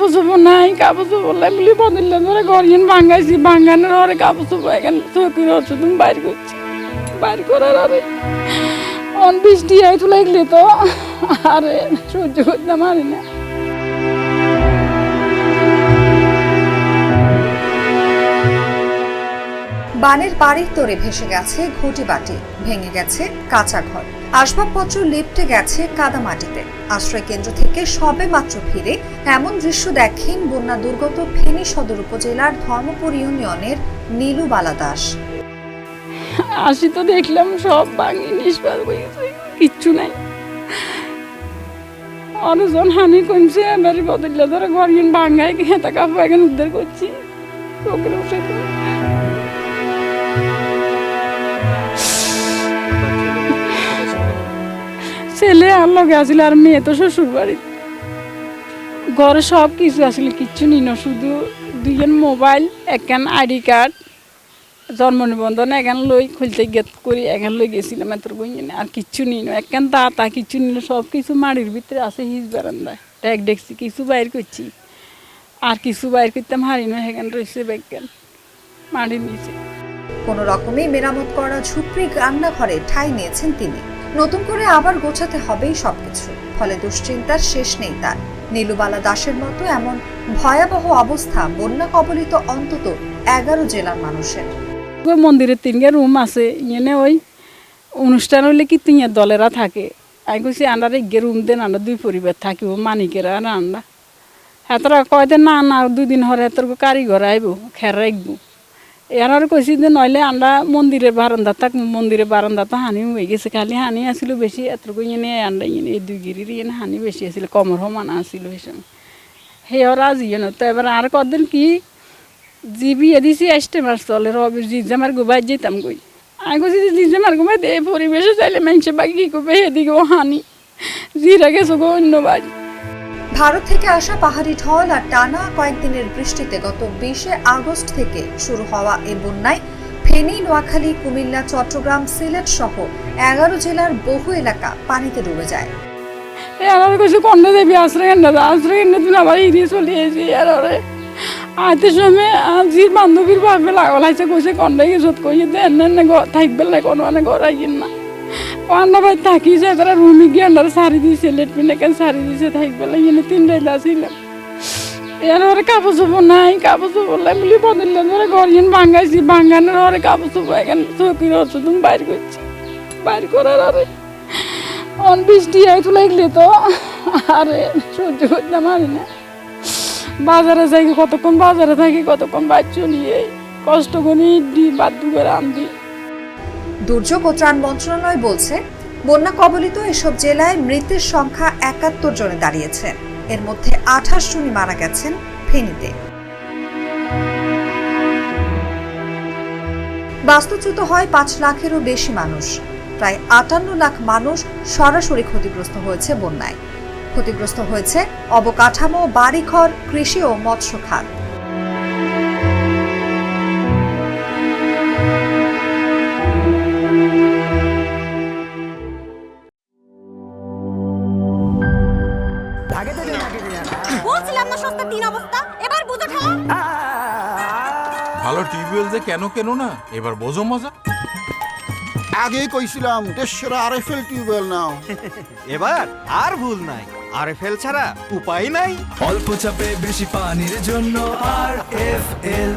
কাপড় চোপড় নাই, কাপড় চোপড় লাই বলি বদলে ধরে গড়িয়ে ভাঙ্গাইছি ভাঙ্গানোর পরে কাপড় চোপড় এখানে চৌকির তুমি বাইর করছি। বাইর করার আরে অন বৃষ্টি আইতু লাগলে তো, আরে সহ্য করতে পারি না। বানের বাড়ির তোরে ভেসে গেছে ঘুটি বাটি, ভেঙে গেছে কাঁচা ঘর। আসবাবপত্র লিপটে গেছে কাদা মাটিতে আশ্রয় কেন্দ্র থেকে সবে মাত্র ফিরে এমন দৃশ্য দেখেন বন্যা দুর্গত ফেনী সদর উপজেলার ধর্মপুর ইউনিয়নের নীলু বালা দাস আসি তো দেখলাম সব ভাঙি নিষ্পাত হয়ে গেছে কিচ্ছু নাই। অনেকজন হানি কমছে এবারে বদলে ধরে গড়িয়ে ভাঙ্গাই খেতা কাপড় এখানে উদ্ধার করছি। ছেলে আর লগে আসলে আর মেয়ে তো শ্বশুর বাড়ি ঘরে সব কিছু আসলে, কিচ্ছু নিন শুধু দুইজন মোবাইল, একখান আইডি কার্ড, জন্ম নিবন্ধন এখান লই খুলতে গেত করি এখান লই গেছিলাম এত বইয়ে আর কিচ্ছু নিন একখান দাতা, কিচ্ছু নিল সব কিছু মাড়ির ভিতরে আছে হিজ বারান্দায়। ট্যাগ দেখছি, কিছু বাইর করছি। আর কিছু বাইর করতাম হারি না, সেখান রয়েছে ব্যাগখান মাড়ির নিচে। কোনো রকমে মেরামত করা ঝুপড়ি রান্নাঘরে ঠাঁই নিয়েছেন তিনি। নতুন করে আবার গোছাতে হবেই সবকিছু। ফলে দুশ্চিন্তার শেষ নেই তার। নীলুবালা দাসের মতো এমন ভয়াবহ অবস্থা বন্যা কবলিত অন্তত এগারো জেলার মানুষের। মন্দিরের তিনগে রুম আছে ইয়ে ওই অনুষ্ঠান হইলে কি তিন দলেরা থাকে? আমি কইছি আন্ডার রুম দেন আমরা দুই পরিবার থাকিব মানিকেরা আর আন্ডা হেতরা কয় যে, না না, দুই দিন হরে হেতর কারিগর আইব, খের রাখব এর কইছি যে নইলে আমরা মন্দিরের বারান্দা থাক মন্দিরের বারান্দা তো হানি হয়ে গেছে। খালি হানি আসিল বেশি এত ইয়ে আন্ডা ইয়ে এই দুই গিরির ইয়ে হানি বেশি আসিল কমর সমান আসিল সময় হে ওরা জিয়ে তো এবার আর কদিন কি জিবি এদিছি আসতে মাস চলে রবি জিজামার গোবাই যেতাম গই আমি কইছি যে জিজামার গোবাই দে পরিবেশে চাইলে মানুষে বাকি কি করবে এদিকেও হানি। জিরা গেছো গো অন্য বাড়ি ভারত থেকে আসা পাহাড়ি ঢল আর টানা কয়েকদিনের বৃষ্টিতে গত বিশে আগস্ট থেকে শুরু হওয়া এ বন্যায় ফেনী, নোয়াখালী, কুমিল্লা, চট্টগ্রাম, সিলেট সহ এগারো জেলার বহু এলাকা পানিতে ডুবে যায়। এ আর কইছে কন্যা দেবী আশ্রয় কেন্দ্র আশ্রয় কেন্দ্র দিন আবার ইদি চলে এসেছি আর ওরে। আইতে সময় আজির বান্ধবীর ভাবে লাগল আছে কইছে কন্যা গেছত কইছে দেন না না থাকবে না, কোনো মানে ঘর আইন না। কন্যা ভাই থাকি যে তারা রুমি গিয়ে আন্ডারে শাড়ি দিয়েছে লেট পিনে কেন শাড়ি দিয়েছে থাকবে না ইয়ে তিন রাইলা ছিলাম এর ওরে কাপড় চোপড় নাই, কাপড় চোপড় লাই বলি বদলে ধরে ঘর ইন ভাঙ্গাইছি ভাঙ্গানোর ওরে কাপড় চোপড় এখানে চৌকির তুমি বাইর করছি। বাইর করার আরে অন বৃষ্টি আইতু লাগলে তো, আরে সহ্য করতে পারি না। বাজারে যাই, কতক্ষণ বাজারে থাকি, কতক্ষণ বাইর চলিয়ে কষ্ট করে দি বাধ্য করে আনদি দুর্যোগ ও ত্রাণ মন্ত্রণালয় বলছে, বন্যা কবলিত এসব জেলায় মৃতের সংখ্যা একাত্তর জনে দাঁড়িয়েছে। এর মধ্যে আঠাশ জনই মারা গেছেন ফেনীতে। বাস্তুচ্যুত হয় পাঁচ লাখেরও বেশি মানুষ। প্রায় আটান্ন লাখ মানুষ সরাসরি ক্ষতিগ্রস্ত হয়েছে বন্যায়। ক্ষতিগ্রস্ত হয়েছে অবকাঠামো, বাড়িঘর, কৃষি ও মৎস্য খাত। বলছিলাম না সস্তা তিন অবস্থা? এবার বুঝো ঠেলা। ভালো টিউবওয়েল যে কেন কেন না এবার বোঝো মজা। আগেই কইছিলাম দেশের আরএফএল টিউবওয়েল নাও। এবার আর ভুল নাই আর ফেল ছাড়া উপায় নাই। অল্প চাপে বেশি পানির জন্য আর এফ এল